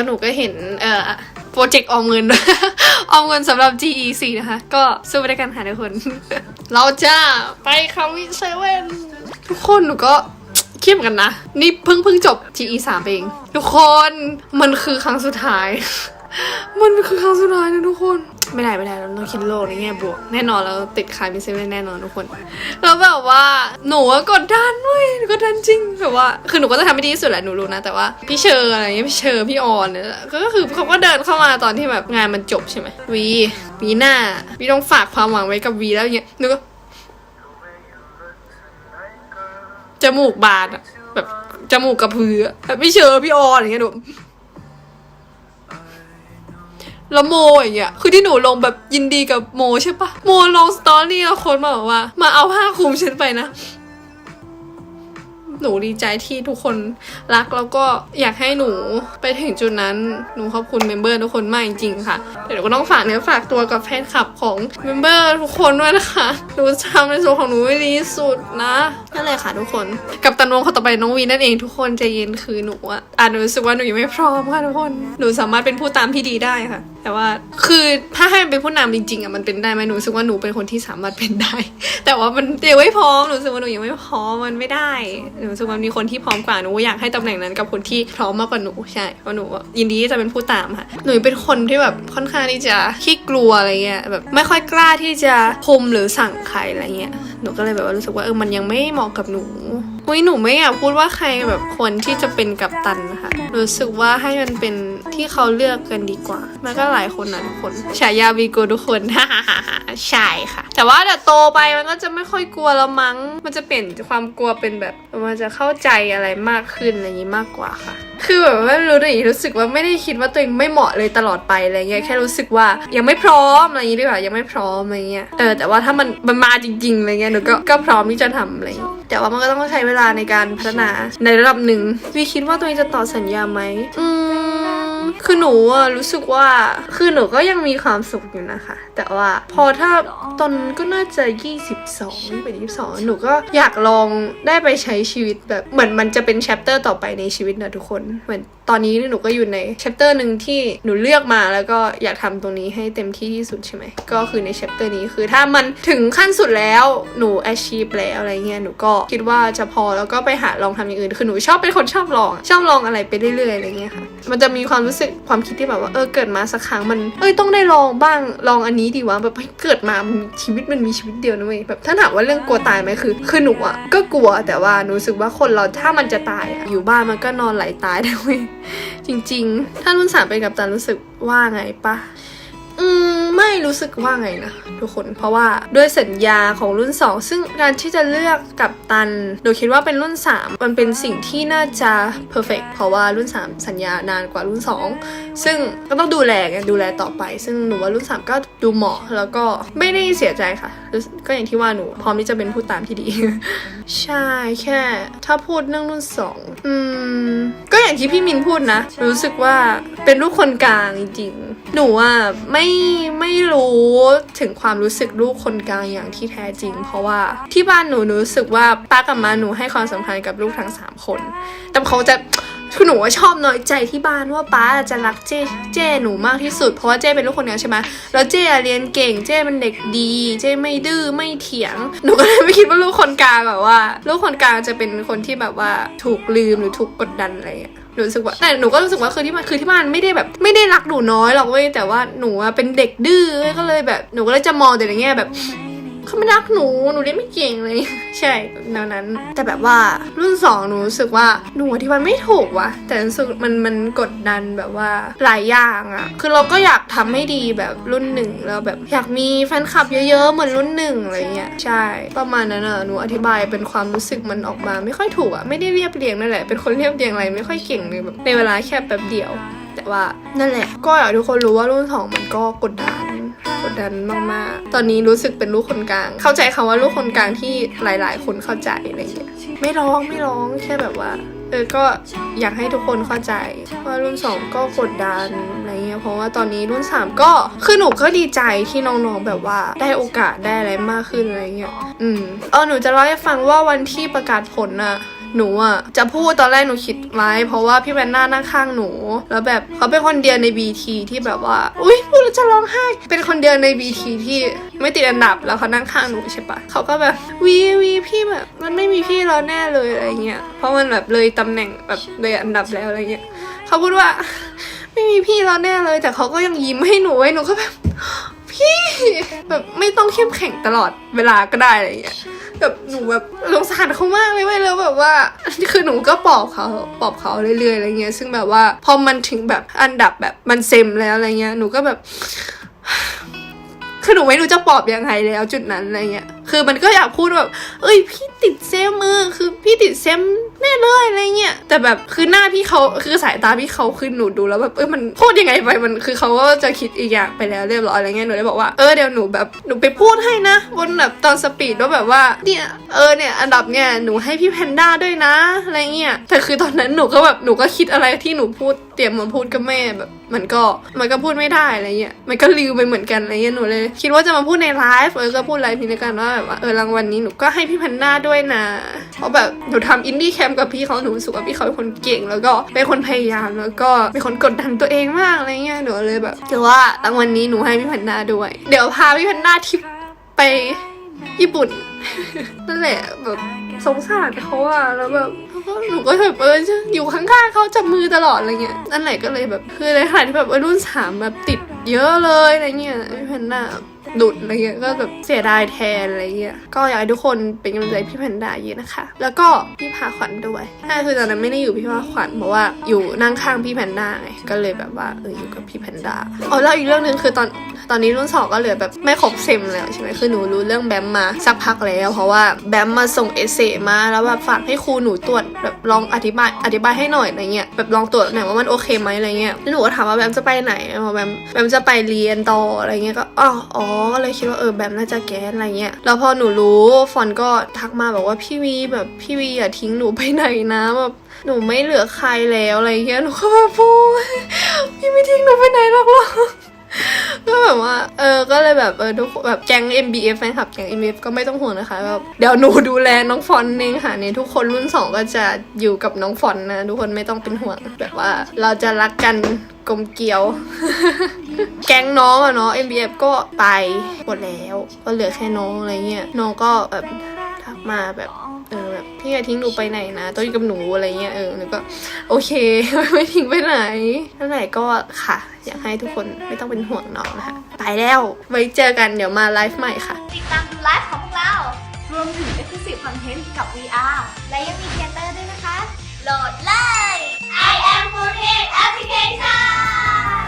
แล้วหนูก็เห็นเอ่อโปรเจกต์ออมเงิน ออมเงินสำหรับ GE4 นะคะ ก็สู้ไปด้วยกันค่ะทุกคน เราจะไปคาวิเซเว่นทุกคนหนูก็เครียดเหมือนกันนะ นี่เพิ่งเพิ่งจบ GE3 เอง ทุกคนมันคือครั้งสุดท้าย มันคือครั้งสุดท้ายนะทุกคน ไม่ได้ไม่ได้เราต้องคิดโลกในแง่บวก แน่นอนเราติดคายมิเซเว่นแน่นอนทุกคน แล้วแบบว่าหนูอะกดดันเว้ยกดดันจริงแบบว่า คือหนูก็จะทำให้ดีที่สุดแหละหนูรู้นะ แต่ว่าพี่เชอร์อะไรเงี้ยพี่เชอร์พี่ออนเนี่ยก็คือเขาก็เดินเข้ามาตอนที่แบบงานมันจบใช่ไหมวีวีหน้าวีต้องฝากความหวังไว้กับวีแล้วเงี้ยหนูก็จมูกบานอะแบบจมูกกระพือแบบพี่เชอร์พี่ออนอย่างเงี้ยหนู แล้วโมอย่างเงี้ยคือที่หนูลงแบบยินดีกับโมใช่ปะโมลงสตอรี่แล้วคนมาบอกว่า มาเอาผ้าคลุมฉันไปนะ หนูดีใจที่ทุกคนรักแล้วก็อยากให้หนูไปถึงจุดนั้น หนูขอบคุณเมมเบอร์ทุกคนมากจริงๆค่ะแต่หนูก็ต้องฝากเนื้อฝากตัวกับแฟนคลับของเมมเบอร์ทุกคนด้วยนะคะ หนูจะทำในส่วนของหนูให้ดีที่สุดนะนั่นแหละค่ะทุกคน กับตันวงคนต่อไปน้องวีนั่นเองทุกคนใจเย็นคือหนูอะอะหนูรู้สึกว่าหนูยังไม่พร้อมค่ะทุกคน หนูสามารถเป็นผู้ตามที่ดีได้ค่ะ แต่ว่าคือถ้าให้มันเป็นผู้นำจริงๆอะมันเป็นได้ไหมหนูรู้สึกว่าหนูเป็นคนที่สามารถเป็นได้ แต่ว่ามันยังไม่พร้อมหนูรู้สึกว่าหนูยังไม่พร้อมมันไม่ได้หนูรู้สึกว่ามีคนที่พร้อมกว่าหนูอยากให้ตำแหน่งนั้นกับคนที่พร้อมมากกว่าหนูใช่เพราะหนูยินดีที่จะเป็นผู้ตามค่ะหนูเป็นคนที่แบบค่อนข้างที่จะขี้กลัวอะไรเงี้ยแบบไม่ค่อยกล้าที่จะคุมหรือสั่งใครอะไรเงี้ยหนูก็เลยแบบว่ารู้สึกว่าเออมันยังไม่เหมาะกับหนู อุ้ยหนูไม่อยากพูดว่าใครแบบควรที่จะเป็นกัปตันนะคะรู้สึกว่าให้มันเป็นที่เขาเลือกกันดีกว่า มันก็หลายคนนะทุกคนฉายาวีโกทุกคนใช่ค่ะ แต่ว่าเดี๋ยวโตไปมันก็จะไม่ค่อยกลัวแล้วมั้ง มันจะเปลี่ยนความกลัวเป็นแบบมันจะเข้าใจอะไรมากขึ้นอะไรอย่างนี้มากกว่าค่ะ คือแบบว่าไม่รู้ดิรู้สึกว่าไม่ได้คิดว่าตัวเองไม่เหมาะเลยตลอดไปอะไรเงี้ยแค่รู้สึกว่ายังไม่พร้อมอะไรอย่างนี้ดีกว่ายังไม่พร้อมอะไรเงี้ยเออแต่ว่าถ้ามันมันมาจริงๆอะไรเงี้ยหนูก็ก็พร้อมที่จะทำอะไรอย่างงี้ แต่ว่ามันก็ต้องใช้เวลาในการพัฒนาในระดับหนึ่งวีคิดว่าตัวเองจะต่อสัญญาไหมอืมคือหนูอะรู้สึกว่าคือหนูก็ยังมีความสุขอยู่นะคะ แต่ว่าพอถ้าตอนก็น่าจะ 22เป็น22หนูก็อยากลองได้ไปใช้ชีวิตแบบเหมือนมันจะเป็นแชปเตอร์ต่อไปในชีวิตนะทุกคนเหมือน ตอนนี้หนูก็อยู่ในแชปเตอร์หนึ่งที่หนูเลือกมาแล้วก็อยากทำตรงนี้ให้เต็มที่ที่สุดใช่ไหมก็คือในแชปเตอร์นี้คือถ้ามันถึงขั้นสุดแล้วหนู achieve แล้วอะไรเงี้ยหนูก็คิดว่าจะพอแล้วก็ไปหาลองทำอย่างอื่นคือหนูชอบเป็นคนชอบลอง ชอบลองอะไรไปเรื่อยๆอะไรเงี้ยค่ะ มันจะมีความรู้สึกความคิดที่แบบว่าเออเกิดมาสักครั้งมันเอ้ยต้องได้ลองบ้างลองอันนี้ดีวะแบบเฮ้ยเกิดมามันชีวิตมันมีชีวิตเดียวนะเว้ยแบบถ้าถามว่าเรื่องกลัวตายไหมคือคือหนูอะก็กลัวแต่ว่าหนูรู้สึกว่าคนเราถ้ามันจะตายอะอยู่บ้านมันก็นอนไหลตายได้เว้ยจริงๆ ถ้ารุ่นสามเป็นกัปตันรู้สึกว่าไงปะ ไม่รู้สึกว่าไงนะทุกคนเพราะว่าด้วยสัญญาของรุ่น 2 ซึ่งการที่จะเลือกกัปตัน โดยคิดว่าเป็นรุ่น 3 มันเป็นสิ่งที่น่าจะ perfect เพราะว่ารุ่น 3 สัญญานานกว่ารุ่น 2 ซึ่งก็ต้องดูแลไงดูแลต่อไป ซึ่งหนูว่ารุ่น 3 ก็ดูเหมาะแล้วก็ไม่ได้เสียใจค่ะ ก็อย่างที่ว่าหนูพร้อมที่จะเป็นผู้ตามที่ดี ใช่แค่ ถ้าพูดเรื่องรุ่นสองอืม ก็อย่างที่พี่มินพูดนะ รู้สึกว่าเป็นลูกคนกลางจริงๆหนูอะไม่ไม่รู้ถึงความรู้สึกลูกคนกลางอย่างที่แท้จริง เพราะว่าที่บ้านหนูหนูรู้สึกว่าป้ากับมาหนูให้ความสำคัญกับลูกทั้งสามคน แต่เขาจะคือหนูว่าชอบน้อยใจที่บ้านว่าป้าจะรักเจ้เจ้หนูมากที่สุด เพราะว่าเจ้เป็นลูกคนเดียวใช่ไหมแล้วเจ้เรียนเก่งเจ้เป็นเด็กดี เจ้ไม่ดื้อไม่เถียง หนูก็เลยไม่คิดว่าลูกคนกลางแบบว่า ลูกคนกลางจะเป็นคนที่แบบว่าถูกลืมหรือถูกกดดันอะไรอย่างเงี้ย รู้สึกว่าแต่หนูก็รู้สึกว่าคือที่มันคือที่บ้านไม่ได้แบบ ไม่ได้รักหนูน้อยหรอกเว้ยแต่ว่าหนูอะเป็นเด็กดื้อเว้ยก็เลยแบบหนูก็เลยจะมองแต่ในแง่แบบ เขาไม่รักหนู หนูเรียนไม่เก่งเลย ใช่แนวนั้น แต่แบบว่ารุ่นสองหนูรู้สึกว่าหนูอธิบายไม่ถูกว่ะ แต่รู้สึกมันมันกดดันแบบว่าหลายอย่างอะคือเราก็อยากทำให้ดีแบบรุ่นหนึ่งแล้วแบบอยากมีแฟนคลับเยอะๆ เหมือนรุ่นหนึ่งอะไรเงี้ย ใช่ ประมาณนั้นอะหนูอธิบายเป็นความรู้สึกมันออกมาไม่ค่อยถูกอะไม่ได้เรียบเรียงนั่นแหละ เป็นคนเรียบเรียงอะไรไม่ค่อยเก่งเลยแบบในเวลาแค่แป๊บเดียว แต่ว่านั่นแหละ ก็อยากให้ทุกคนรู้ว่ารุ่นสองมันก็กดดัน กดดันมากๆ ตอนนี้รู้สึกเป็นลูกคนกลาง เข้าใจคำว่าลูกคนกลางที่หลาย ๆ คนเข้าใจอะไรเงี้ย ไม่ร้องไม่ร้องแค่แบบว่า เออ ก็อยากให้ทุกคนเข้าใจว่ารุ่นสองก็กดดันอะไรเงี้ย เพราะว่าตอนนี้รุ่นสามก็คือหนูก็ดีใจที่น้อง ๆ แบบว่าได้โอกาสได้อะไรมากขึ้นอะไรเงี้ย อืม เออหนูจะเล่าให้ฟังว่าวันที่ประกาศผลน่ะ หนูอะจะพูดตอนแรกหนูคิดไว้เพราะว่าพี่แวนน่านั่งข้างหนู แล้วแบบเขาเป็นคนเดียวใน BT ที่แบบว่า อุ้ยพูดแล้วจะร้องไห้ เป็นคนเดียวใน BT ที่ไม่ติดอันดับแล้วเขานั่งข้างหนูใช่ปะเขาก็แบบวีวีพี่แบบ มันไม่มีพี่เราแน่เลยอะไรเงี้ยเพราะมันแบบเลยตำแหน่งแบบเลยอันดับแล้วอะไรเงี้ยเขาพูดว่า ไม่มีพี่เราแน่เลย แต่เขาก็ยังยิ้มให้หนูไว้หนูก็แบบพี่แบบไม่ต้องเข้มแข็งตลอดเวลาก็ได้อะไรเงี้ย แบบหนูแบบสงสารเขามากเลยเว้ยแล้วแบบว่าคือหนูก็ปลอบเขาปลอบเขาเรื่อยๆอะไรเงี้ย ซึ่งแบบว่าพอมันถึงแบบอันดับแบบมันเซมแล้วอะไรเงี้ยหนูก็แบบ คือหนูไม่รู้จะปลอบยังไงแล้วจุดนั้นอะไรเงี้ยคือมันก็อยากพูดแบบ เอ้ยพี่ติดเซมมือคือพี่ติดเซมแน่เลยอะไรเงี้ย แต่แบบคือหน้าพี่เขาคือสายตาพี่เขาคือหนูดูแล้วแบบเออมันพูดยังไงไปมันคือเขาก็จะคิดอีกอย่างไปแล้วเรียบร้อยอะไรเงี้ยหนูเลยบอกว่าเออเดี๋ยวหนูแบบหนูไปพูดให้นะบนแบบตอนสปีดว่าแบบว่าเนี่ยเออเนี่ยอันดับเนี่ยหนูให้พี่แพนด้าด้วยนะอะไรเงี้ยแต่คือตอนนั้นหนูก็แบบหนูก็คิดอะไรที่หนูพูดเตรียมมาพูดกับแม่แบบมันก็มันก็พูดไม่ได้อะไรเงี้ยมันก็ลืมไปเหมือนกันอะไรเงี้ยหนูเลย คิดว่าจะมาพูดในไลฟ์เออก็พูดไลฟ์พีในกันว่าแบบว่าเออรางวัลนี้หนูก็ให้พี่พันด้าด้วยนะ เพราะแบบหนูทำอินดี้แคมป์กับพี่เขาหนูรู้สึกว่าพี่เขาเป็นคนเก่ง แล้วก็เป็นคนพยายามแล้วก็เป็นคนกดดันตัวเองมากอะไรเงี้ยหนูเลยแบบถือว่ารางวัลนี้หนูให้พี่พันด้าด้วย เดี๋ยวพาพี่พันด้าทริปไปญี่ปุ่นนั่นแหละแบบสงสารเขาอะแล้วแบบหนูก็แบบเอออยู่ข้างๆเขาจับมือตลอดอะไรเงี้ยนั่นแหละก็เลยแบบคือในขณะที่แบบรุ่นสามแบบติดเยอะเลยอะไรเงี้ยพี่แพนด้า ดุดอะไรเงี้ยก็แบบเสียดายแทนอะไรเงี้ยก็อยากให้ทุกคนเป็นกำลังใจพี่แพนด้าเยอะนะคะ แล้วก็พี่พาขวัญด้วยใช่คือตอนนั้นไม่ได้อยู่พี่พาขวัญเพราะว่าอยู่นั่งข้างพี่แพนด้าไงก็เลยแบบว่าเอออยู่กับพี่แพนด้าอ๋อแล้วอีกเรื่องหนึ่งคือตอนตอนนี้รุ่นสองก็เหลือแบบไม่ครบเซมแล้วใช่ไหมคือหนูรู้เรื่องแบมมาสักพักแล้ว เพราะว่าแบมมาส่งเอเซมาแล้วแบบฝากให้ครูหนูตรวจแบบลองอธิบายอธิบายให้หน่อยอะไรเงี้ยแบบลองตรวจหน่อยว่ามันโอเคไหมอะไรเงี้ยแล้วหนูก็ถามว่าแบมจะไปไหนแบมแบมจะไปเรียนต่ออะไรเงี้ยก็อ๋ออ๋อก็เลยคิดว่าเออแบบน่าจะแก๊สอะไรเงี้ยแล้วพอหนูรู้ฟอนก็ทักมาบอกว่าพี่วีแบบพี่วีอย่าทิ้งหนูไปไหนนะแบบหนูไม่เหลือใครแล้วอะไรเงี้ยหนูก็แบบโอ้ยพี่ไม่ทิ้งหนูไปไหนหรอกหรอก ออก็เลยแบบเออทุกแบบแก๊ง MBF แฟนคลับแก๊ง MBF ก็ไม่ต้องห่วงนะคะแบบเดี๋ยวหนูดูแลน้องฟอนเองค่ะเนี่ยทุกคนรุ่นสองก็จะอยู่กับน้องฟอนนะทุกคนไม่ต้องเป็นห่วงแบบว่าเราจะรักกันกลมเกลียว แก๊งน้องอะเนาะ MBF ก็ไปหมดแล้ว ก็เหลือแค่น้องอะไรเงี้ยน้องก็แบบ มาแบบเออแบบพี่อย่าทิ้งหนูไปไหนนะต้องอยู่กับหนูอะไรเงี้ยเออแล้วก็โอเคไม่ทิ้งไปไหนนั่นแหละก็ค่ะ อยากให้ทุกคนไม่ต้องเป็นห่วงน้องนะคะไปแล้วไว้เจอกันเดี๋ยวมาไลฟ์ใหม่ค่ะ ติดตามดูไลฟ์ของพวกเรา รวมถึง Exclusive Content กับ VR และยังมีเทเตอร์ด้วยนะคะโหลดเลย I am 4 Application